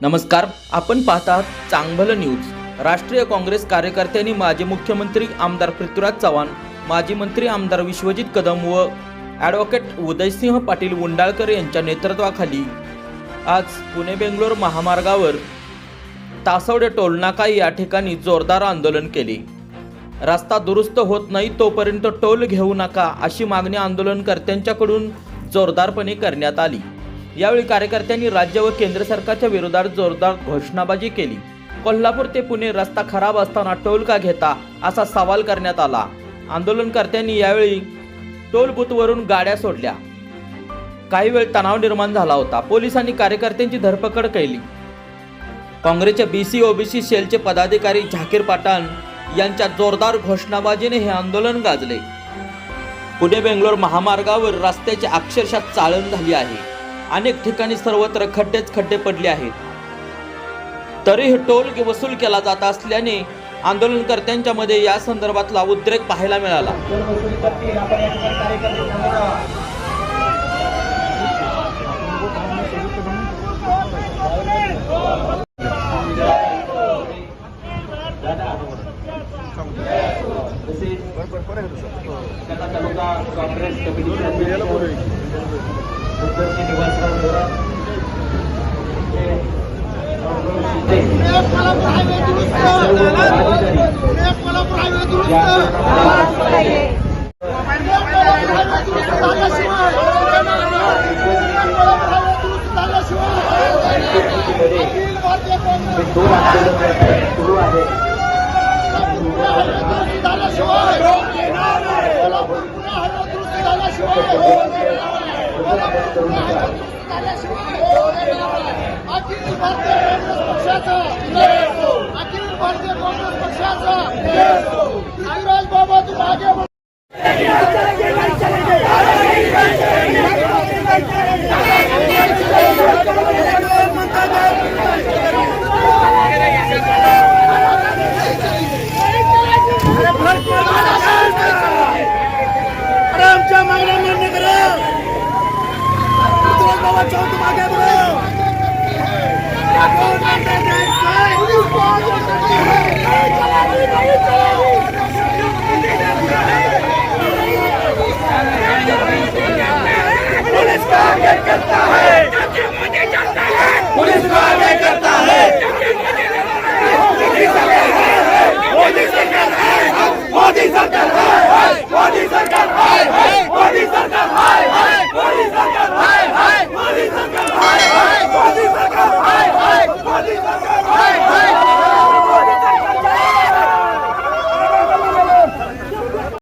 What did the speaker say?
नमस्कार आपण पाहतात चांगलं न्यूज. राष्ट्रीय काँग्रेस कार्यकर्त्यांनी माजी मुख्यमंत्री आमदार पृथ्वीराज चव्हाण माजी मंत्री आमदार विश्वजित कदम व ॲडव्होकेट उदयसिंह पाटील उंडाळकर यांच्या नेतृत्वाखाली आज पुणे बेंगलोर महामार्गावर तासवडे टोलनाका या ठिकाणी जोरदार आंदोलन केले. रस्ता दुरुस्त होत नाही तोपर्यंत टोल घेऊ नका अशी मागणी आंदोलनकर्त्यांच्याकडून जोरदारपणे करण्यात आली. यावेळी कार्यकर्त्यांनी राज्य व केंद्र सरकारच्या विरोधात जोरदार घोषणाबाजी केली. कोल्हापूर ते पुणे रस्ता खराब असताना टोल का घेता असा सवाल करण्यात आला. आंदोलनकर्त्यांनी यावेळी टोल बुथवरून गाड्या सोडल्या. काही वेळ तणाव निर्माण झाला होता. पोलिसांनी कार्यकर्त्यांची धरपकड केली. काँग्रेसच्या बीसी ओबीसी सेलचे पदाधिकारी झाकीर पाटण यांच्या जोरदार घोषणाबाजीने हे आंदोलन गाजले. पुणे बेंगलोर महामार्गावर रस्त्याची अक्षरशः चाळण झाली आहे. अनेक ठिकाणी सर्वत्र खड्डेच खड्डे पडले आहेत. तरीही टोल वसूल केला जात असल्याने आंदोलनकर्त्यांच्या मध्ये या संदर्भातला उद्रेक पाहायला मिळाला. दोन आंदोलन सुरू आहे अखिल भारतीय काँग्रेस पक्षाचा. अखिल भारतीय काँग्रेस पक्षाचा. Hey, hey, hey.